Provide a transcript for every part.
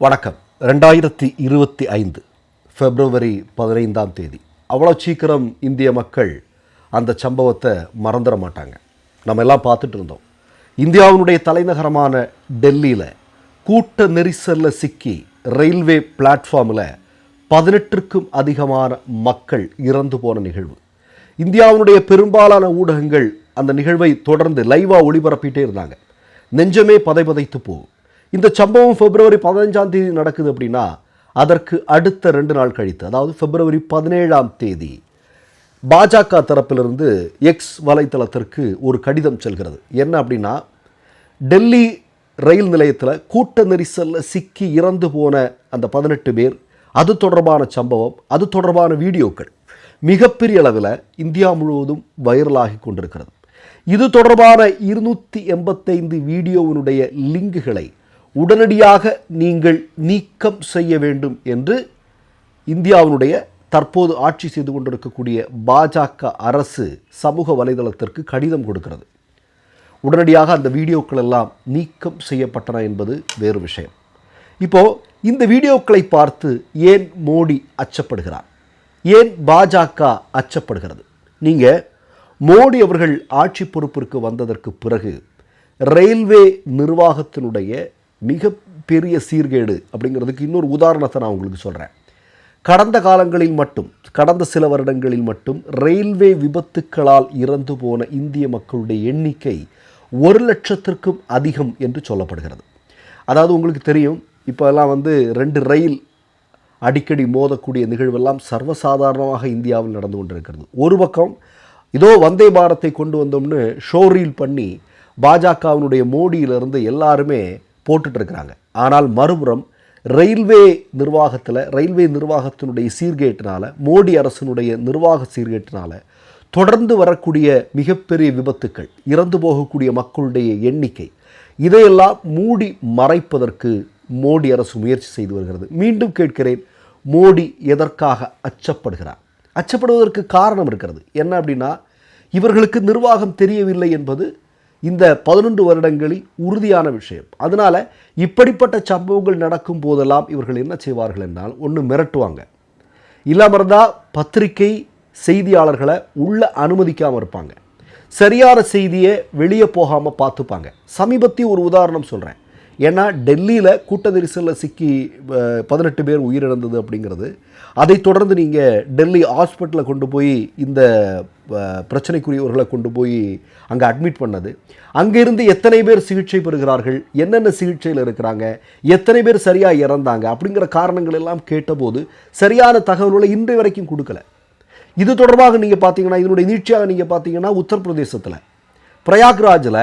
வணக்கம். ரெண்டாயிரத்தி இருபத்தி ஐந்து பிப்ரவரி பதினைந்தாம் தேதி. அவ்வளோ சீக்கிரம் இந்திய மக்கள் அந்த சம்பவத்தை மறந்துட மாட்டாங்க. நம்ம எல்லாம் பார்த்துட்டு இருந்தோம். இந்தியாவினுடைய தலைநகரமான டெல்லியில் கூட்ட நெரிசலில் சிக்கி ரயில்வே பிளாட்ஃபார்மில் பதினெட்டுக்கும் அதிகமான மக்கள் இறந்து போன நிகழ்வு. இந்தியாவினுடைய பெரும்பாலான ஊடகங்கள் அந்த நிகழ்வை தொடர்ந்து லைவாக ஒளிபரப்பிட்டே இருந்தாங்க. நெஞ்சமே பதை பதைத்து போகும். இந்த சம்பவம் பிப்ரவரி பதினஞ்சாம் தேதி நடக்குது அப்படின்னா அதற்கு அடுத்த ரெண்டு நாள் கழித்து அதாவது பிப்ரவரி பதினேழாம் தேதி பாஜக தரப்பிலிருந்து எக்ஸ் வலைத்தளத்திற்கு ஒரு கடிதம் செல்கிறது. என்ன அப்படின்னா டெல்லி ரயில் நிலையத்தில் கூட்ட நெரிசலில் சிக்கி இறந்து போன அந்த பதினெட்டு பேர் அது தொடர்பான சம்பவம் அது தொடர்பான வீடியோக்கள் மிகப்பெரிய அளவில் இந்தியா முழுவதும் வைரலாகி கொண்டிருக்கிறது. இது தொடர்பான இருநூற்றி எண்பத்தைந்து வீடியோவினுடைய லிங்குகளை உடனடியாக நீங்கள் நீக்கம் செய்ய வேண்டும் என்று இந்தியாவினுடைய தற்போது ஆட்சி செய்து கொண்டிருக்கக்கூடிய பாஜக அரசு சமூக வலைதளத்திற்கு கடிதம் கொடுக்கிறது. உடனடியாக அந்த வீடியோக்கள் எல்லாம் நீக்கம் செய்யப்பட்டன என்பது வேறு விஷயம். இப்போ இந்த வீடியோக்களை பார்த்து ஏன் மோடி அச்சப்படுகிறார்? ஏன் பாஜக அச்சப்படுகிறது? நீங்கள் மோடி அவர்கள் ஆட்சி பொறுப்பிற்கு வந்ததற்கு பிறகு ரயில்வே நிர்வாகத்தினுடைய மிக பெரிய சீர்கேடு அப்படிங்கிறதுக்கு இன்னொரு உதாரணத்தை நான் உங்களுக்கு சொல்கிறேன் கடந்த காலங்களில் மட்டும் கடந்த சில வருடங்களில் மட்டும் ரயில்வே விபத்துக்களால் இறந்து போன இந்திய மக்களுடைய எண்ணிக்கை ஒரு லட்சத்திற்கும் அதிகம் என்று சொல்லப்படுகிறது. அதாவது உங்களுக்கு தெரியும் இப்போல்லாம் வந்து ரெண்டு ரயில் அடிக்கடி மோதக்கூடிய நிகழ்வெல்லாம் சர்வசாதாரணமாக இந்தியாவில் நடந்து கொண்டிருக்கிறது. ஒரு பக்கம் இதோ வந்தே பாரத்தை கொண்டு வந்தோம்னு ஷோ ரீல் பண்ணி பாஜகவினுடைய மோடியிலிருந்து எல்லாருமே போட்டுட்டு இருக்கிறாங்க ஆனால் மறுபுறம் ரயில்வே நிர்வாகத்தில் ரயில்வே நிர்வாகத்தினுடைய சீர்கேட்டினால் மோடி அரசினுடைய நிர்வாக சீர்கேட்டினால் தொடர்ந்து வரக்கூடிய மிகப்பெரிய விபத்துக்கள் இறந்து போகக்கூடிய மக்களுடைய எண்ணிக்கை இதையெல்லாம் மூடி மறைப்பதற்கு மோடி அரசு முயற்சி செய்து வருகிறது. மீண்டும் கேட்கிறேன் மோடி எதற்காக அச்சப்படுகிறார்? அச்சப்படுவதற்கு காரணம் இருக்கிறது. என்ன அப்படின்னா இவர்களுக்கு நிர்வாகம் தெரியவில்லை என்பது இந்த பதினொன்று வருடங்களில் உறுதியான விஷயம். அதனால் இப்படிப்பட்ட சம்பவங்கள் நடக்கும் போதெல்லாம் இவர்கள் என்ன செய்வார்கள் என்றால் ஒன்று மிரட்டுவாங்க. இல்லாமல் இருந்தால் பத்திரிகை செய்தியாளர்களை உள்ளே அனுமதிக்காமல் இருப்பாங்க. சரியான செய்தியை வெளியே போகாமல் பார்த்துப்பாங்க. சமீபத்திய ஒரு உதாரணம் சொல்கிறேன் ஏன்னா டெல்லியில் கூட்ட நெரிசலில் சிக்கி பதினெட்டு பேர் உயிரிழந்தது அப்படிங்கிறது. அதை தொடர்ந்து நீங்கள் டெல்லி ஹாஸ்பிட்டலில் கொண்டு போய் இந்த பிரச்சனைக்குரியவர்களை கொண்டு போய் அங்கே அட்மிட் பண்ணது. அங்கேருந்து எத்தனை பேர் சிகிச்சை பெறுகிறார்கள்? என்னென்ன சிகிச்சையில் இருக்கிறாங்க? எத்தனை பேர் சரியாக இறந்தாங்க? அப்படிங்கிற காரணங்கள் எல்லாம் கேட்டபோது சரியான தகவல்களை இன்றை வரைக்கும் கொடுக்கல. இது தொடர்பாக நீங்கள் பார்த்தீங்கன்னா இதனுடைய நீட்சியாக நீங்கள் பார்த்தீங்கன்னா உத்தரப்பிரதேசத்தில் பிரயாக்ராஜில்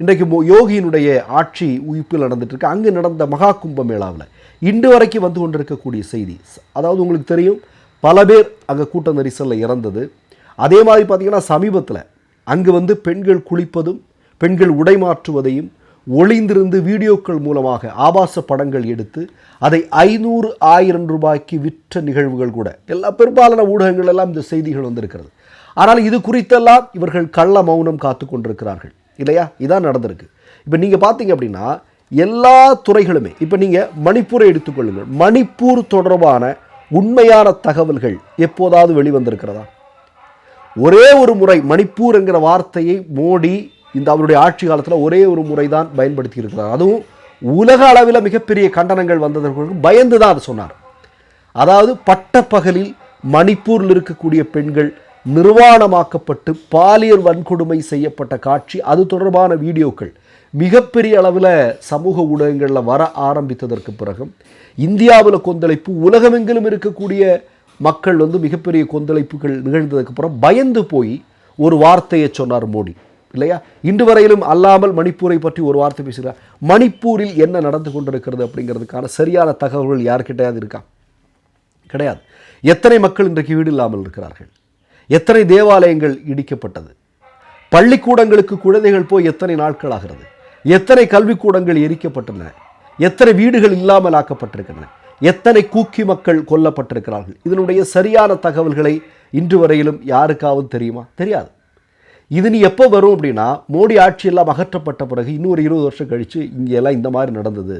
இன்றைக்கு யோகியினுடைய ஆட்சி உயிப்பில் நடந்துட்டுருக்கு. அங்கே நடந்த மகா கும்ப மேளாவில் இன்று வரைக்கும் வந்து கொண்டிருக்கக்கூடிய செய்தி அதாவது உங்களுக்கு தெரியும் பல பேர் அங்கே கூட்ட நெரிசலில் இறந்தது. அதே மாதிரி பார்த்திங்கன்னா சமீபத்தில் அங்கு வந்து பெண்கள் குளிப்பதும் பெண்கள் உடை மாற்றுவதையும் ஒளிந்திருந்து வீடியோக்கள் மூலமாக ஆபாச படங்கள் எடுத்து அதை ஐநூறு ஆயிரம் ரூபாய்க்கு விற்ற நிகழ்வுகள் கூட எல்லா பெரும்பாலான ஊடகங்கள் எல்லாம் இந்த செய்திகள் வந்திருக்கிறது. ஆனால் இது குறித்தெல்லாம் இவர்கள் கள்ள மௌனம் காத்து கொண்டிருக்கிறார்கள். இல்லையா? இதான் நடந்திருக்கு. இப்போ நீங்கள் பார்த்தீங்க அப்படின்னா எல்லா துறைகளுமே இப்போ நீங்கள் மணிப்பூரை எடுத்துக்கொள்ளுங்கள் மணிப்பூர் தொடர்பான உண்மையான தகவல்கள் எப்போதாவது வெளிவந்திருக்கிறதா? ஒரே ஒரு முறை மணிப்பூர் என்கிற வார்த்தையை மோடி இந்த அவருடைய ஆட்சி காலத்தில் ஒரே ஒரு முறை தான் பயன்படுத்தி இருக்கிறார். அதுவும் உலக அளவில் மிகப்பெரிய கண்டனங்கள் வந்ததற்கு பயந்து தான் அதை சொன்னார். அதாவது பட்டப்பகலில் மணிப்பூரில் இருக்கக்கூடிய பெண்கள் நிர்வாணமாக்கப்பட்டு பாலியல் வன்கொடுமை செய்யப்பட்ட காட்சி அது தொடர்பான வீடியோக்கள் மிகப்பெரிய அளவில் சமூக ஊடகங்களில் வர ஆரம்பித்ததற்கு பிறகும் இந்தியாவில் கொந்தளிப்பு உலகமெங்கிலும் இருக்கக்கூடிய மக்கள் வந்து மிகப்பெரிய கொந்தளிப்புகள் நிகழ்ந்ததுக்கு அப்புறம் பயந்து போய் ஒரு வார்த்தையை சொன்னார் மோடி இல்லையா? இன்று வரையிலும் அல்லாமல் மணிப்பூரை பற்றி ஒரு வார்த்தை பேசுகிறார். மணிப்பூரில் என்ன நடந்து கொண்டிருக்கிறது அப்படிங்கிறதுக்கான சரியான தகவல்கள் யார்கிட்டையாவது இருக்கா? கிடையாது. எத்தனை மக்கள் இன்றைக்கு வீடு இல்லாமல் இருக்கிறார்கள்? எத்தனை தேவாலயங்கள் இடிக்கப்பட்டது? பள்ளிக்கூடங்களுக்கு குழந்தைகள் போய் எத்தனை நாட்கள் ஆகிறது எத்தனை கல்விக்கூடங்கள் எரிக்கப்பட்டன எத்தனை வீடுகள் இல்லாமல் ஆக்கப்பட்டிருக்கின்றன எத்தனை கூக்கி மக்கள் கொல்லப்பட்டிருக்கிறார்கள்? இதனுடைய சரியான தகவல்களை இன்று வரையிலும் யாருக்காவது தெரியுமா? தெரியாது. இது நீ எப்போ வரும் அப்படின்னா மோடி ஆட்சியெல்லாம் அகற்றப்பட்ட பிறகு இன்னொரு இருபது வருஷம் கழித்து இங்கே எல்லாம் இந்த மாதிரி நடந்தது.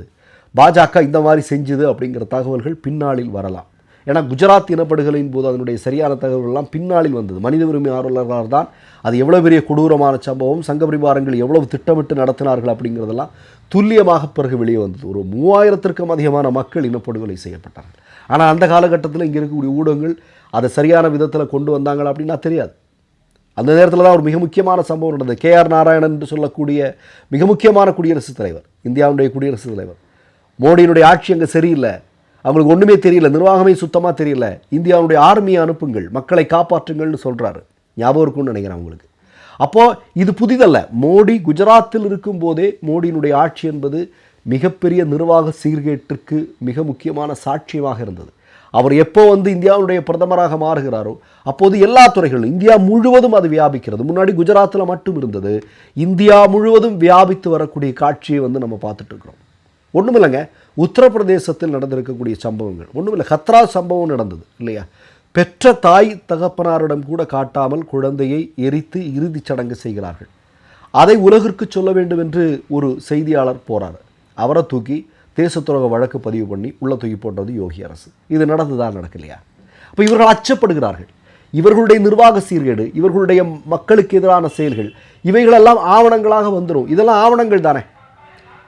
பாஜக இந்த மாதிரி செஞ்சுது அப்படிங்கிற தகவல்கள் பின்னாளில் வரலாம். ஏன்னா குஜராத் இனப்படுகொலையின் போது அதனுடைய சரியான தகவல்கள்லாம் பின்னாளில் வந்தது. மனித உரிமை ஆர்வலர்களால் தான் அது எவ்வளோ பெரிய கொடூரமான சம்பவம் சங்க பரிவாரங்கள் எவ்வளவு திட்டமிட்டு நடத்தினார்கள் அப்படிங்கிறதெல்லாம் துல்லியமாக பிறகு வெளியே வந்தது. ஒரு மூவாயிரத்திற்கும் அதிகமான மக்கள் இனப்படுகொலை செய்யப்பட்டார்கள். ஆனால் அந்த காலகட்டத்தில் இங்கே இருக்கக்கூடிய ஊடகங்கள் அதை சரியான விதத்தில் கொண்டு வந்தாங்களா அப்படின்னா தெரியாது. அந்த நேரத்தில் தான் ஒரு மிக முக்கியமான சம்பவம் நடந்தது. கே ஆர் நாராயணன் என்று சொல்லக்கூடிய மிக முக்கியமான குடியரசுத் தலைவர் இந்தியாவுடைய குடியரசுத் தலைவர். மோடியினுடைய ஆட்சி அங்கே சரியில்லை. அவங்களுக்கு ஒன்றுமே தெரியல நிர்வாகமே சுத்தமாக தெரியல. இந்தியாவுடைய ஆர்மியை அனுப்புங்கள் மக்களை காப்பாற்றுங்கள்னு சொல்கிறாரு ஞாபகம் இருக்கும்னு நினைக்கிறேன் அவங்களுக்கு. அப்போது இது புதிதல்ல. மோடி குஜராத்தில் இருக்கும்போதே மோடியினுடைய ஆட்சி என்பது மிகப்பெரிய நிர்வாக சீர்கேட்டிற்கு மிக முக்கியமான சாட்சியமாக இருந்தது. அவர் எப்போ வந்து இந்தியாவுடைய பிரதமராக மாறுகிறாரோ அப்போது எல்லா துறைகளிலும் இந்தியா முழுவதும் அது வியாபிக்கிறது. முன்னாடி குஜராத்தில் மட்டும் இருந்தது. இந்தியா முழுவதும் வியாபித்து வரக்கூடிய காட்சியை வந்து நம்ம பார்த்துட்டு இருக்கிறோம். ஒன்றுமில்லைங்க உத்தரப்பிரதேசத்தில் நடந்திருக்கக்கூடிய சம்பவங்கள். ஒன்றுமில்லை ஹத்ரா சம்பவம் நடந்தது இல்லையா? பெற்ற தாய் தகப்பனாரிடம் கூட காட்டாமல் குழந்தையை எரித்து இறுதிச் சடங்கு செய்கிறார்கள். அதை உலகிற்கு சொல்ல வேண்டும் என்று ஒரு செய்தியாளர் போறார். அவரை தூக்கி தேசத்துறக வழக்கு பதிவு பண்ணி உள்ள தூக்கி போட்டது யோகி அரசு. இது நடந்துதான் நடக்கலையா? அப்போ இவர்கள் அச்சப்படுகிறார்கள். இவர்களுடைய நிர்வாக சீர்கேடு இவர்களுடைய மக்களுக்கு எதிரான செயல்கள் இவைகளெல்லாம் ஆவணங்களாக வந்துடும் இதெல்லாம் ஆவணங்கள் தானே?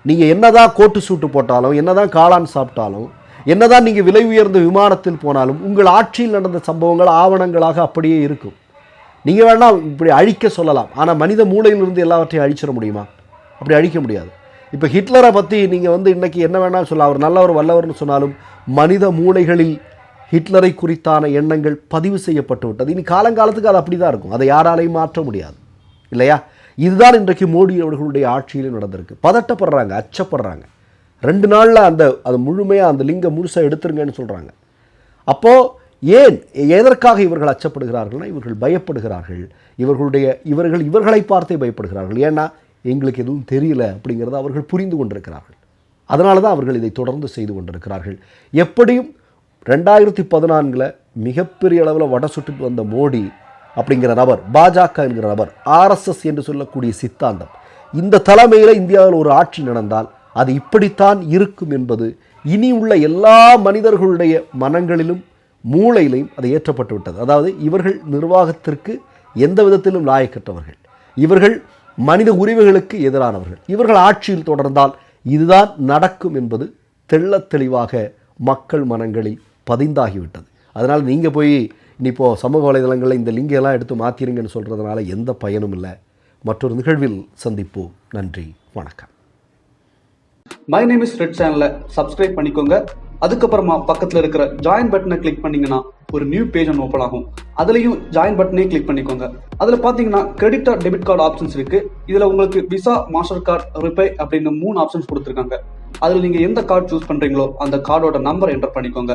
நீங்கள் என்னதான் கோட்டு சூட்டு போட்டாலும் என்னதான் காளான் சாப்பிட்டாலும் என்னதான் நீங்கள் விலை உயர்ந்த விமானத்தில் போனாலும் உங்கள் ஆட்சியில் நடந்த சம்பவங்கள் ஆவணங்களாக அப்படியே இருக்கும். நீங்கள் வேணால் இப்படி அழிக்க சொல்லலாம். ஆனால் மனித மூளையிலிருந்து எல்லாவற்றையும் அழிச்சிட முடியுமா? அப்படி அழிக்க முடியாது. இப்போ ஹிட்லரை பற்றி நீங்கள் வந்து இன்றைக்கி என்ன வேணாலும் சொல்லலாம். அவர் நல்லவர் வல்லவர்னு சொன்னாலும் மனித மூளைகளில் ஹிட்லரை குறித்தான எண்ணங்கள் பதிவு செய்யப்பட்டு விட்டது. இனி காலங்காலத்துக்கு அது அப்படி தான் இருக்கும். அதை யாராலையும் மாற்ற முடியாது. இல்லையா? இதுதான் இன்றைக்கு மோடி அவர்களுடைய ஆட்சியில் நடந்திருக்கு. பதட்டப்படுறாங்க அச்சப்படுறாங்க. ரெண்டு நாளில் அந்த அது முழுமையாக அந்த லிங்கம் முழுசாக எடுத்துருங்கன்னு சொல்கிறாங்க அப்போது ஏன் எதற்காக இவர்கள் அச்சப்படுகிறார்கள்னா இவர்கள் பயப்படுகிறார்கள். இவர்களுடைய இவர்கள் இவர்களை பார்த்தே பயப்படுகிறார்கள். ஏன்னா எங்களுக்கு எதுவும் தெரியல அப்படிங்கிறத அவர்கள் புரிந்து கொண்டிருக்கிறார்கள். அதனால தான் அவர்கள் இதை தொடர்ந்து செய்து கொண்டிருக்கிறார்கள். எப்படியும் ரெண்டாயிரத்தி பதினான்கில் மிகப்பெரிய அளவில் வட சுட்டுட்டு வந்த மோடி அப்படிங்கிற நபர் பாஜக என்கிற நபர் ஆர்எஸ்எஸ் என்று சொல்லக்கூடிய சித்தாந்தம். இந்த தலைமையில் இந்தியாவில் ஒரு ஆட்சி நடந்தால் அது இப்படித்தான் இருக்கும் என்பது இனி உள்ள எல்லா மனிதர்களுடைய மனங்களிலும் மூளையிலையும் அது ஏற்றப்பட்டு விட்டது. அதாவது இவர்கள் நிர்வாகத்திற்கு எந்த விதத்திலும் லாயக்கற்றவர்கள். இவர்கள் மனித உரிமைகளுக்கு எதிரானவர்கள். இவர்கள் ஆட்சியில் தொடர்ந்தால் இதுதான் நடக்கும் என்பது தெள்ளத் தெளிவாக மக்கள் மனங்களில் பதிந்தாகிவிட்டது. அதனால் நீங்கள் போய் இப்போ சமூக வலைதளங்களில் இந்த லிங்கெல்லாம் எடுத்து மாற்றிருங்கன்னு சொல்கிறதுனால எந்த பயனும் இல்லை. மற்றொரு நிகழ்வில் சந்திப்போம். நன்றி. வணக்கம். மை நேம் இஸ் ரெட் சேனலை சப்ஸ்கிரைப் பண்ணிக்கோங்க. அதுக்கப்புறமா பக்கத்தில் இருக்கிற ஜாயின் பட்டனை கிளிக் பண்ணிங்கன்னா ஒரு நியூ பேஜ் ஒன்று ஓப்பன் ஆகும். அதுலேயும் ஜாயின் பட்டனே கிளிக் பண்ணிக்கோங்க. அதில் பார்த்தீங்கன்னா credit or debit card options இருக்கு. இதில் உங்களுக்கு விசா மாஸ்டர் கார்டு ரிப்பே அப்படின்னு மூணு ஆப்ஷன்ஸ் கொடுத்துருக்காங்க. அதில் நீங்கள் எந்த கார்டு சூஸ் பண்ணுறீங்களோ அந்த கார்டோட நம்பர் என்டர் பண்ணிக்கோங்க.